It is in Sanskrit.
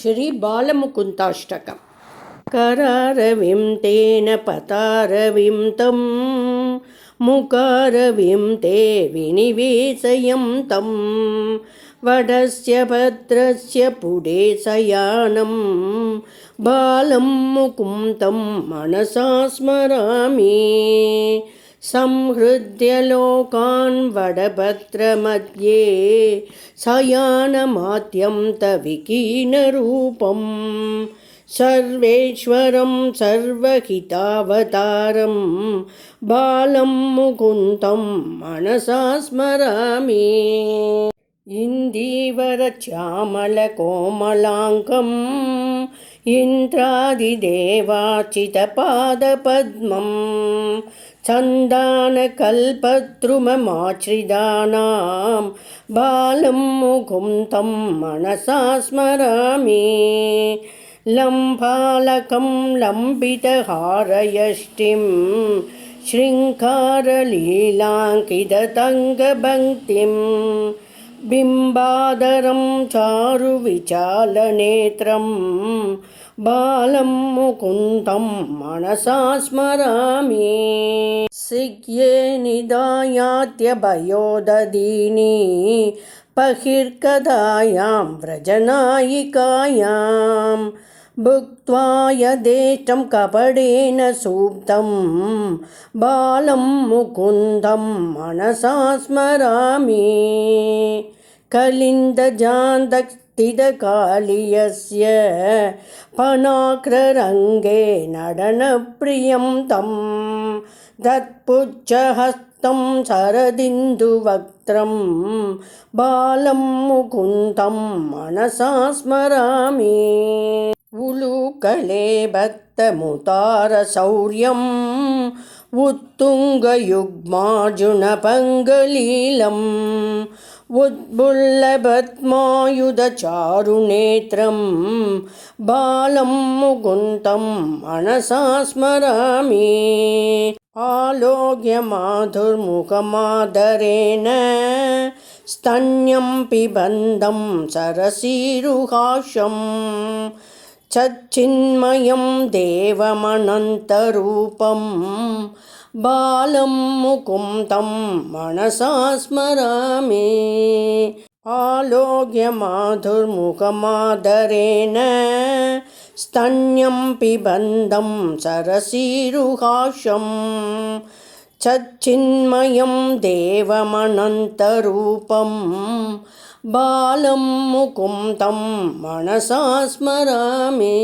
श्रीबालमुकुन्दाष्टकं करारविं तेन पतारविं तं मुकारविं ते विनिवेशयं तं वडस्य भद्रस्य पुडे शयानं बालं मुकुन्दं मनसा स्मरामि संहृद्य लोकान् वडभद्रमध्ये शयानमाद्यं तविकीनरूपं सर्वेश्वरं सर्वहितावतारं बालं मुकुन्दं मनसा स्मरामि। इन्दीवरचामलकोमलाङ्गम् इन्द्रादिदेवाचितपादपद्मम् चन्दानकल्पद्रुममाश्रिदानां बालं मुकुन्दं मनसा स्मरामि लम्बालकं लम्बितहारयष्टिं शृङ्गारलीलाङ्किततङ्गभङ्क्तिं बिम्बादरं चारुविचालनेत्रं बालं मुकुन्दं मनसा स्मरामि। सिग्ये निदायात्यभयोदधीनि बहिर्कदायां व्रजनायिकायां भुक्त्वा यदेष्टं कपडेन सूक्तं बालं मुकुन्दं मनसा स्मरामि। कलिन्दजान्तस्थितकालियस्य पनाक्ररङ्गे नडनप्रियं तं दत्पुच्छहस्तं शरदिन्दुवक्त्रं बालं मुकुन्दं मनसा स्मरामि उलुकले भक्तमुतारशौर्यम् उत्तुङ्गयुग्मार्जुनपङ्गलीलम्। उद्बुल्लपद्मायुधचारुनेत्रं बालं मुकुन्दं मनसा स्मरामि। आलोक्यमाधुर्मुखमादरेण स्तन्यं पिबन्धं सरसीरुहाशम् चच्चिन्मयं देवमनन्तरूपं बालं मुकुन्दं मनसा स्मरामि। आलोक्यमाधुर्मुखमादरेण स्तन्यं पिबन्धं सरसीरुहाशं चच्चिन्मयं देवमनन्तरूपं बालं मुकुन्तं मनसा स्मरामि।